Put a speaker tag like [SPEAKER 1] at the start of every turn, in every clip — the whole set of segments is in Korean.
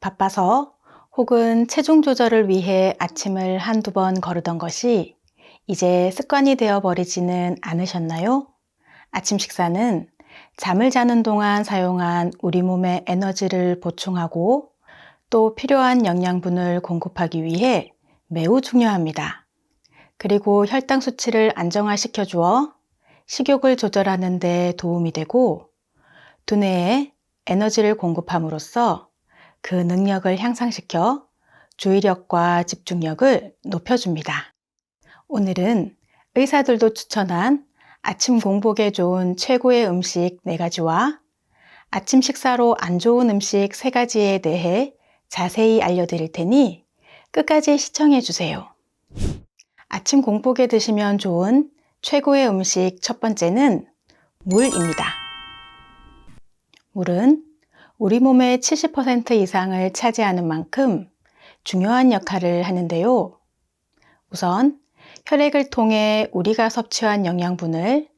[SPEAKER 1] 바빠서 혹은 체중 조절을 위해 아침을 한두 번 거르던 것이 이제 습관이 되어 버리지는 않으셨나요? 아침 식사는 잠을 자는 동안 사용한 우리 몸의 에너지를 보충하고 또 필요한 영양분을 공급하기 위해 매우 중요합니다. 그리고 혈당 수치를 안정화시켜 주어 식욕을 조절하는 데 도움이 되고 두뇌에 에너지를 공급함으로써 그 능력을 향상시켜 주의력과 집중력을 높여줍니다. 오늘은 의사들도 추천한 아침 공복에 좋은 최고의 음식 4가지와 아침 식사로 안 좋은 음식 3가지에 대해 자세히 알려드릴 테니 끝까지 시청해 주세요. 아침 공복에 드시면 좋은 최고의 음식 첫 번째는 물입니다. 물은 우리 몸의 70% 이상을 차지하는 만큼 중요한 역할을 하는데요. 우선 혈액을 통해 우리가 섭취한 영양분을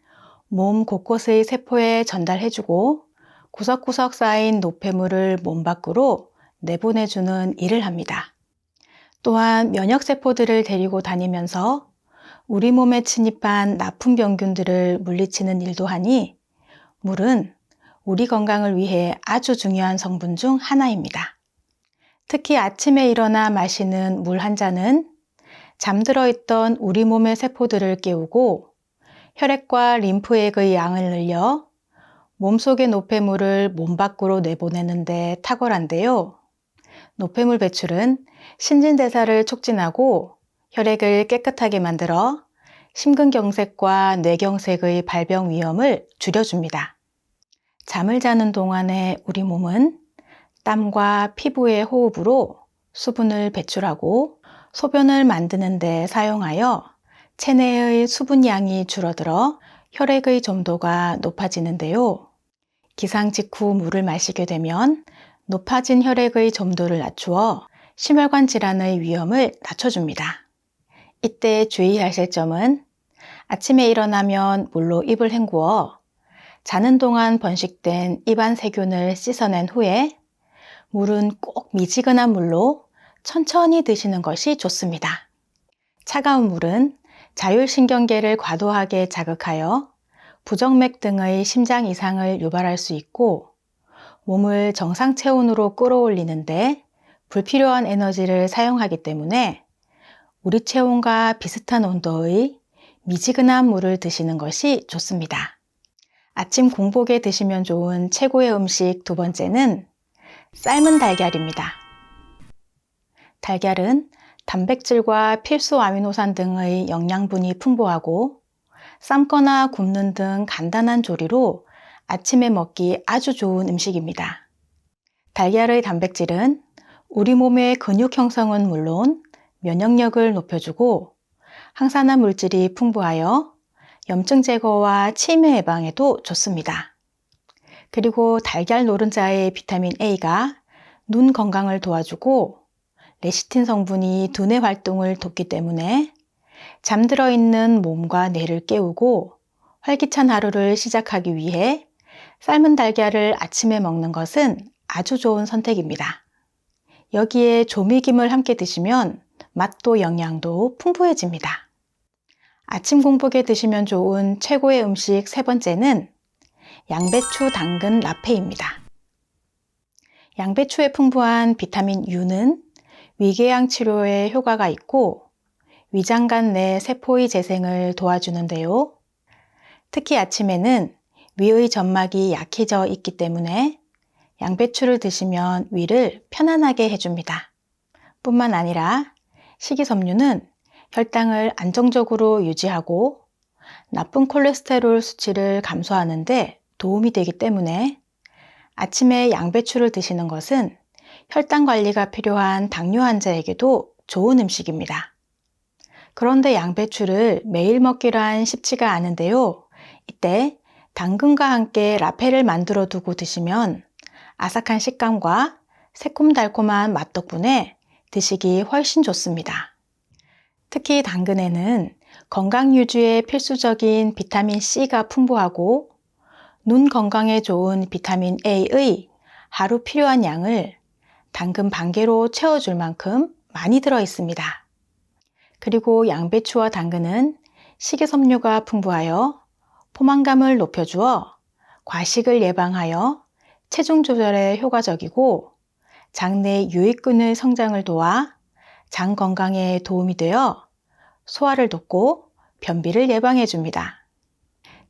[SPEAKER 1] 몸 곳곳의 세포에 전달해주고 구석구석 쌓인 노폐물을 몸 밖으로 내보내주는 일을 합니다. 또한 면역세포들을 데리고 다니면서 우리 몸에 침입한 나쁜 병균들을 물리치는 일도 하니 물은 우리 건강을 위해 아주 중요한 성분 중 하나입니다. 특히 아침에 일어나 마시는 물 한 잔은 잠들어 있던 우리 몸의 세포들을 깨우고 혈액과 림프액의 양을 늘려 몸속의 노폐물을 몸 밖으로 내보내는데 탁월한데요. 노폐물 배출은 신진대사를 촉진하고 혈액을 깨끗하게 만들어 심근경색과 뇌경색의 발병 위험을 줄여줍니다. 잠을 자는 동안에 우리 몸은 땀과 피부의 호흡으로 수분을 배출하고 소변을 만드는 데 사용하여 체내의 수분량이 줄어들어 혈액의 점도가 높아지는데요. 기상 직후 물을 마시게 되면 높아진 혈액의 점도를 낮추어 심혈관 질환의 위험을 낮춰줍니다. 이때 주의하실 점은 아침에 일어나면 물로 입을 헹구어 자는 동안 번식된 입안 세균을 씻어낸 후에 물은 꼭 미지근한 물로 천천히 드시는 것이 좋습니다. 차가운 물은 자율신경계를 과도하게 자극하여 부정맥 등의 심장 이상을 유발할 수 있고 몸을 정상 체온으로 끌어올리는데 불필요한 에너지를 사용하기 때문에 우리 체온과 비슷한 온도의 미지근한 물을 드시는 것이 좋습니다. 아침 공복에 드시면 좋은 최고의 음식 두 번째는 삶은 달걀입니다. 달걀은 단백질과 필수 아미노산 등의 영양분이 풍부하고 삶거나 굽는 등 간단한 조리로 아침에 먹기 아주 좋은 음식입니다. 달걀의 단백질은 우리 몸의 근육 형성은 물론 면역력을 높여주고 항산화 물질이 풍부하여 염증 제거와 치매 예방에도 좋습니다. 그리고 달걀 노른자의 비타민 A가 눈 건강을 도와주고 레시틴 성분이 두뇌 활동을 돕기 때문에 잠들어 있는 몸과 뇌를 깨우고 활기찬 하루를 시작하기 위해 삶은 달걀을 아침에 먹는 것은 아주 좋은 선택입니다. 여기에 조미김을 함께 드시면 맛도 영양도 풍부해집니다. 아침 공복에 드시면 좋은 최고의 음식 세 번째는 양배추 당근 라페입니다. 양배추에 풍부한 비타민 U는 위궤양 치료에 효과가 있고 위장관 내 세포의 재생을 도와주는데요. 특히 아침에는 위의 점막이 약해져 있기 때문에 양배추를 드시면 위를 편안하게 해줍니다. 뿐만 아니라 식이섬유는 혈당을 안정적으로 유지하고 나쁜 콜레스테롤 수치를 감소하는데 도움이 되기 때문에 아침에 양배추를 드시는 것은 혈당 관리가 필요한 당뇨 환자에게도 좋은 음식입니다. 그런데 양배추를 매일 먹기란 쉽지가 않은데요. 이때 당근과 함께 라페를 만들어 두고 드시면 아삭한 식감과 새콤달콤한 맛 덕분에 드시기 훨씬 좋습니다. 특히 당근에는 건강 유지에 필수적인 비타민 C가 풍부하고 눈 건강에 좋은 비타민 A의 하루 필요한 양을 당근 반 개로 채워줄 만큼 많이 들어 있습니다. 그리고 양배추와 당근은 식이섬유가 풍부하여 포만감을 높여주어 과식을 예방하여 체중 조절에 효과적이고 장내 유익균의 성장을 도와 장 건강에 도움이 되어 소화를 돕고 변비를 예방해 줍니다.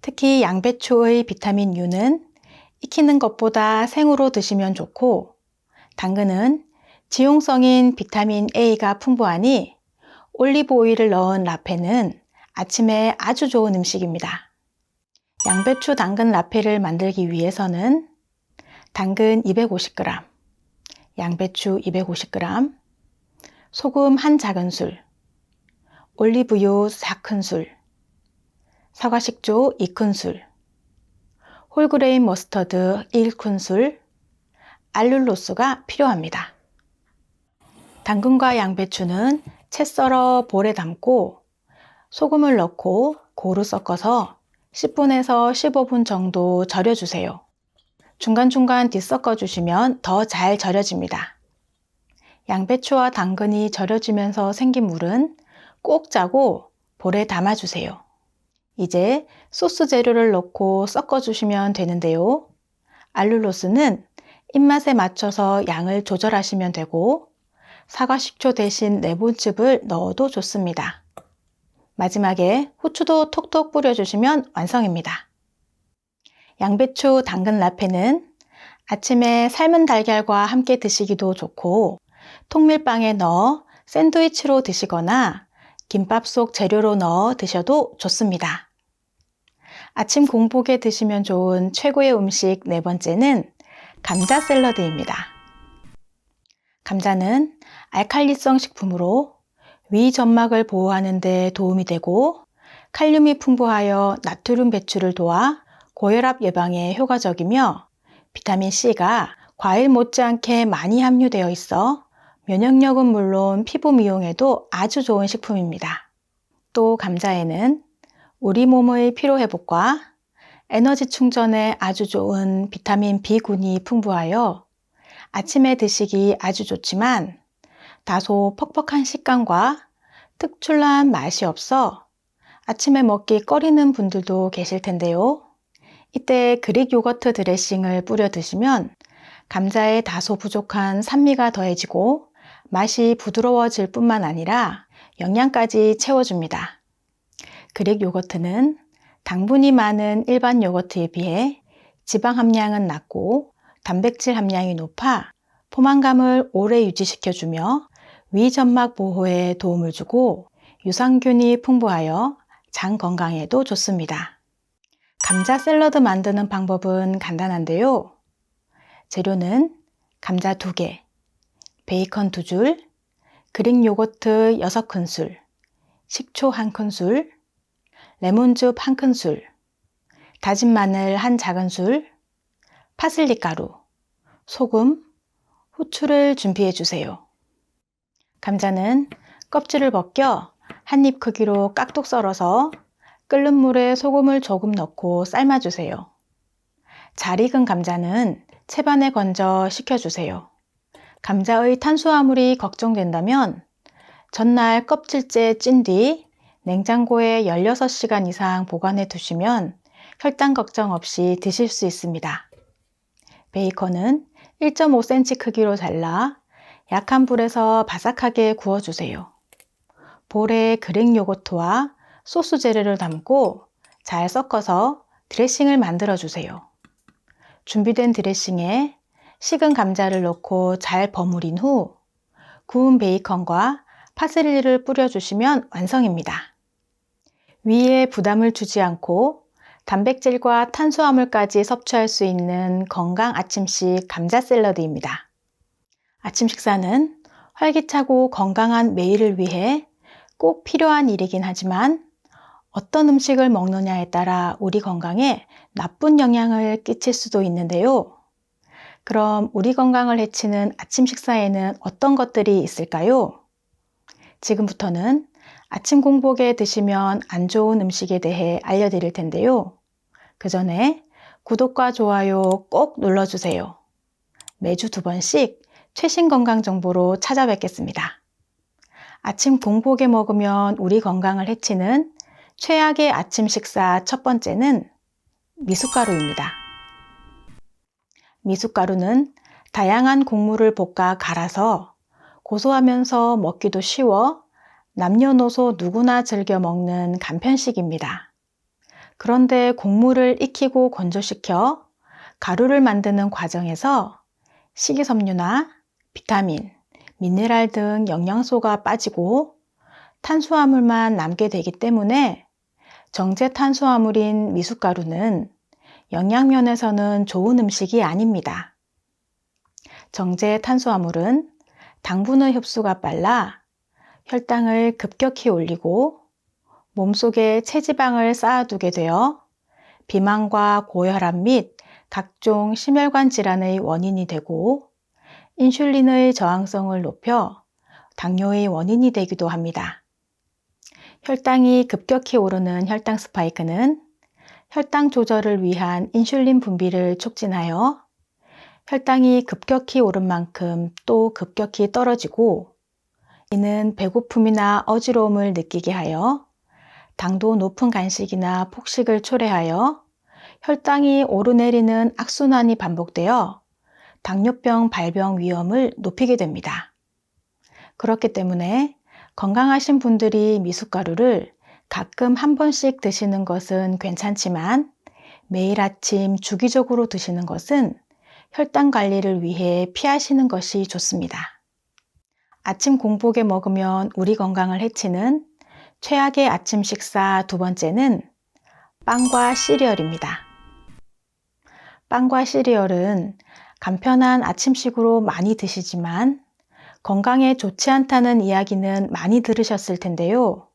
[SPEAKER 1] 특히 양배추의 비타민 U는 익히는 것보다 생으로 드시면 좋고 당근은 지용성인 비타민 A가 풍부하니 올리브 오일을 넣은 라페는 아침에 아주 좋은 음식입니다. 양배추 당근 라페를 만들기 위해서는 당근 250g, 양배추 250g, 소금 한 작은술, 올리브유 4큰술, 사과식초 2큰술, 홀그레인 머스터드 1큰술, 알룰로스가 필요합니다. 당근과 양배추는 채 썰어 볼에 담고 소금을 넣고 고루 섞어서 10분에서 15분 정도 절여주세요. 중간중간 뒤섞어 주시면 더 잘 절여집니다. 양배추와 당근이 절여지면서 생긴 물은 꼭 짜고 볼에 담아주세요. 이제 소스 재료를 넣고 섞어주시면 되는데요. 알룰로스는 입맛에 맞춰서 양을 조절하시면 되고 사과 식초 대신 레몬즙을 넣어도 좋습니다. 마지막에 후추도 톡톡 뿌려주시면 완성입니다. 양배추 당근 라페는 아침에 삶은 달걀과 함께 드시기도 좋고 통밀빵에 넣어 샌드위치로 드시거나 김밥 속 재료로 넣어 드셔도 좋습니다. 아침 공복에 드시면 좋은 최고의 음식 네 번째는 감자 샐러드입니다. 감자는 알칼리성 식품으로 위 점막을 보호하는 데 도움이 되고 칼륨이 풍부하여 나트륨 배출을 도와 고혈압 예방에 효과적이며 비타민 C가 과일 못지않게 많이 함유되어 있어 면역력은 물론 피부 미용에도 아주 좋은 식품입니다. 또 감자에는 우리 몸의 피로회복과 에너지 충전에 아주 좋은 비타민 B군이 풍부하여 아침에 드시기 아주 좋지만 다소 퍽퍽한 식감과 특출난 맛이 없어 아침에 먹기 꺼리는 분들도 계실 텐데요. 이때 그릭 요거트 드레싱을 뿌려 드시면 감자에 다소 부족한 산미가 더해지고 맛이 부드러워질 뿐만 아니라 영양까지 채워줍니다. 그릭 요거트는 당분이 많은 일반 요거트에 비해 지방 함량은 낮고 단백질 함량이 높아 포만감을 오래 유지시켜주며 위점막 보호에 도움을 주고 유산균이 풍부하여 장 건강에도 좋습니다. 감자 샐러드 만드는 방법은 간단한데요. 재료는 감자 2개, 베이컨 2줄, 그릭 요거트 6큰술, 식초 1큰술, 레몬즙 1큰술, 다진 마늘 1 작은술, 파슬리 가루, 소금, 후추를 준비해 주세요. 감자는 껍질을 벗겨 한 입 크기로 깍둑 썰어서 끓는 물에 소금을 조금 넣고 삶아주세요. 잘 익은 감자는 채반에 건져 식혀주세요. 감자의 탄수화물이 걱정된다면 전날 껍질째 찐 뒤 냉장고에 16시간 이상 보관해 두시면 혈당 걱정 없이 드실 수 있습니다. 베이컨은 1.5cm 크기로 잘라 약한 불에서 바삭하게 구워주세요. 볼에 그릭 요거트와 소스 재료를 담고 잘 섞어서 드레싱을 만들어 주세요. 준비된 드레싱에 식은 감자를 넣고 잘 버무린 후 구운 베이컨과 파슬리를 뿌려주시면 완성입니다. 위에 부담을 주지 않고 단백질과 탄수화물까지 섭취할 수 있는 건강 아침식 감자 샐러드입니다. 아침 식사는 활기차고 건강한 매일을 위해 꼭 필요한 일이긴 하지만 어떤 음식을 먹느냐에 따라 우리 건강에 나쁜 영향을 끼칠 수도 있는데요. 그럼 우리 건강을 해치는 아침 식사에는 어떤 것들이 있을까요? 지금부터는 아침 공복에 드시면 안 좋은 음식에 대해 알려드릴 텐데요. 그 전에 구독과 좋아요 꼭 눌러주세요. 매주 두 번씩 최신 건강 정보로 찾아뵙겠습니다. 아침 공복에 먹으면 우리 건강을 해치는 최악의 아침 식사 첫 번째는 미숫가루입니다. 미숫가루는 다양한 곡물을 볶아 갈아서 고소하면서 먹기도 쉬워 남녀노소 누구나 즐겨 먹는 간편식입니다. 그런데 곡물을 익히고 건조시켜 가루를 만드는 과정에서 식이섬유나 비타민, 미네랄 등 영양소가 빠지고 탄수화물만 남게 되기 때문에 정제 탄수화물인 미숫가루는 영양면에서는 좋은 음식이 아닙니다. 정제 탄수화물은 당분의 흡수가 빨라 혈당을 급격히 올리고 몸속에 체지방을 쌓아두게 되어 비만과 고혈압 및 각종 심혈관 질환의 원인이 되고 인슐린의 저항성을 높여 당뇨의 원인이 되기도 합니다. 혈당이 급격히 오르는 혈당 스파이크는 혈당 조절을 위한 인슐린 분비를 촉진하여 혈당이 급격히 오른 만큼 또 급격히 떨어지고 이는 배고픔이나 어지러움을 느끼게 하여 당도 높은 간식이나 폭식을 초래하여 혈당이 오르내리는 악순환이 반복되어 당뇨병 발병 위험을 높이게 됩니다. 그렇기 때문에 건강하신 분들이 미숫가루를 가끔 한 번씩 드시는 것은 괜찮지만 매일 아침 주기적으로 드시는 것은 혈당 관리를 위해 피하시는 것이 좋습니다. 아침 공복에 먹으면 우리 건강을 해치는 최악의 아침 식사 두 번째는 빵과 시리얼입니다. 빵과 시리얼은 간편한 아침식으로 많이 드시지만 건강에 좋지 않다는 이야기는 많이 들으셨을 텐데요.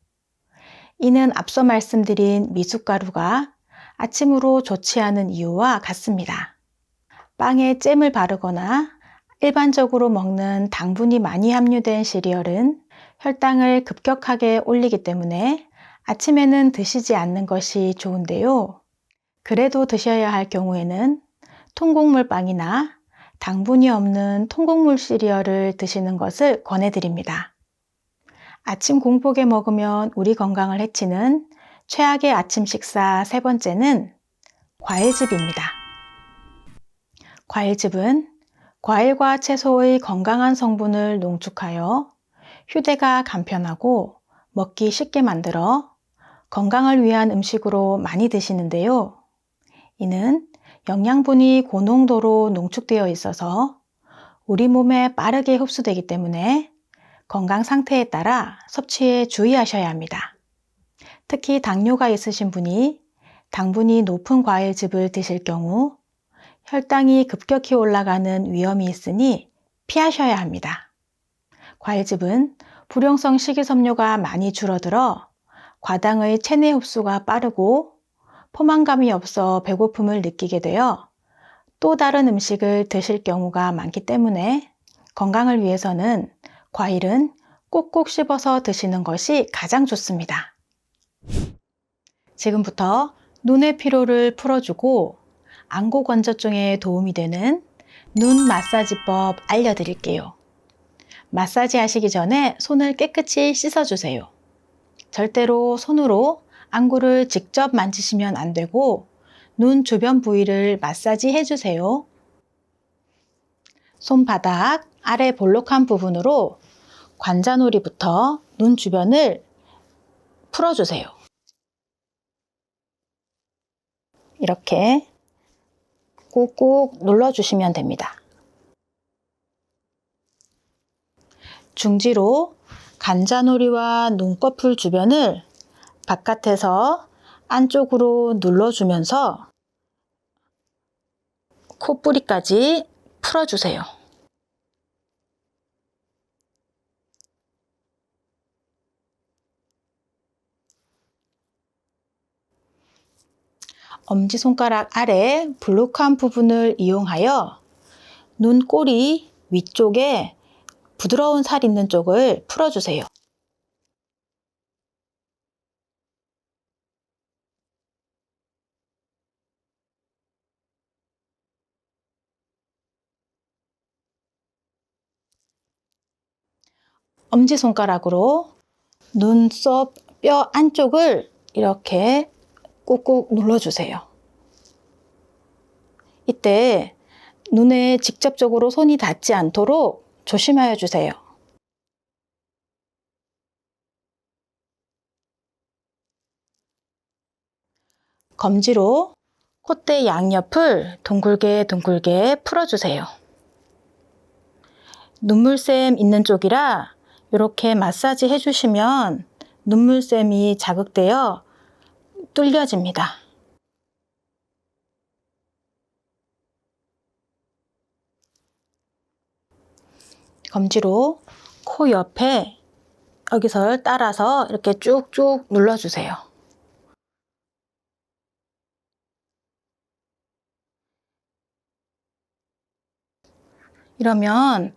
[SPEAKER 1] 이는 앞서 말씀드린 미숫가루가 아침으로 좋지 않은 이유와 같습니다. 빵에 잼을 바르거나 일반적으로 먹는 당분이 많이 함유된 시리얼은 혈당을 급격하게 올리기 때문에 아침에는 드시지 않는 것이 좋은데요. 그래도 드셔야 할 경우에는 통곡물 빵이나 당분이 없는 통곡물 시리얼을 드시는 것을 권해드립니다. 아침 공복에 먹으면 우리 건강을 해치는 최악의 아침 식사 세 번째는 과일즙입니다. 과일즙은 과일과 채소의 건강한 성분을 농축하여 휴대가 간편하고 먹기 쉽게 만들어 건강을 위한 음식으로 많이 드시는데요. 이는 영양분이 고농도로 농축되어 있어서 우리 몸에 빠르게 흡수되기 때문에 건강 상태에 따라 섭취에 주의하셔야 합니다. 특히 당뇨가 있으신 분이 당분이 높은 과일즙을 드실 경우 혈당이 급격히 올라가는 위험이 있으니 피하셔야 합니다. 과일즙은 불용성 식이섬유가 많이 줄어들어 과당의 체내 흡수가 빠르고 포만감이 없어 배고픔을 느끼게 되어 또 다른 음식을 드실 경우가 많기 때문에 건강을 위해서는 과일은 꼭꼭 씹어서 드시는 것이 가장 좋습니다. 지금부터 눈의 피로를 풀어주고 안구 건조증에 도움이 되는 눈 마사지법 알려드릴게요. 마사지 하시기 전에 손을 깨끗이 씻어주세요. 절대로 손으로 안구를 직접 만지시면 안 되고 눈 주변 부위를 마사지 해주세요. 손바닥 아래 볼록한 부분으로 관자놀이부터 눈 주변을 풀어주세요. 이렇게 꾹꾹 눌러주시면 됩니다. 중지로 간자놀이와 눈꺼풀 주변을 바깥에서 안쪽으로 눌러주면서 코뿌리까지 풀어주세요. 엄지손가락 아래 블록한 부분을 이용하여 눈꼬리 위쪽에 부드러운 살 있는 쪽을 풀어주세요. 엄지손가락으로 눈썹 뼈 안쪽을 이렇게 꾹꾹 눌러주세요. 이때 눈에 직접적으로 손이 닿지 않도록 조심하여 주세요. 검지로 콧대 양옆을 둥글게 둥글게 풀어주세요. 눈물샘 있는 쪽이라 이렇게 마사지 해주시면 눈물샘이 자극되어 뚫려집니다. 검지로 코 옆에 여기서 따라서 이렇게 쭉쭉 눌러주세요. 이러면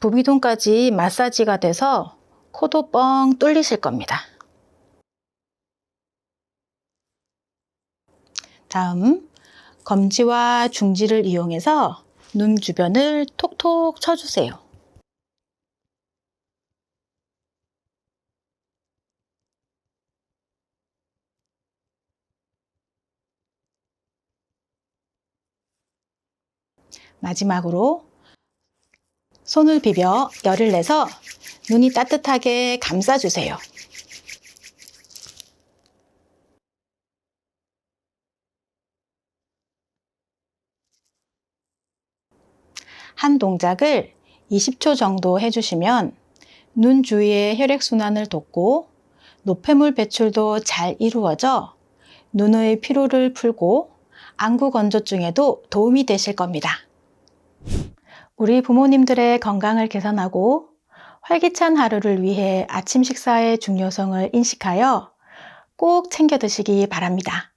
[SPEAKER 1] 부비동까지 마사지가 돼서 코도 뻥 뚫리실 겁니다. 다음, 검지와 중지를 이용해서 눈 주변을 톡톡 쳐주세요. 마지막으로 손을 비벼 열을 내서 눈이 따뜻하게 감싸주세요. 한 동작을 20초 정도 해주시면 눈 주위의 혈액순환을 돕고 노폐물 배출도 잘 이루어져 눈의 피로를 풀고 안구 건조증에도 도움이 되실 겁니다. 우리 부모님들의 건강을 개선하고 활기찬 하루를 위해 아침 식사의 중요성을 인식하여 꼭 챙겨 드시기 바랍니다.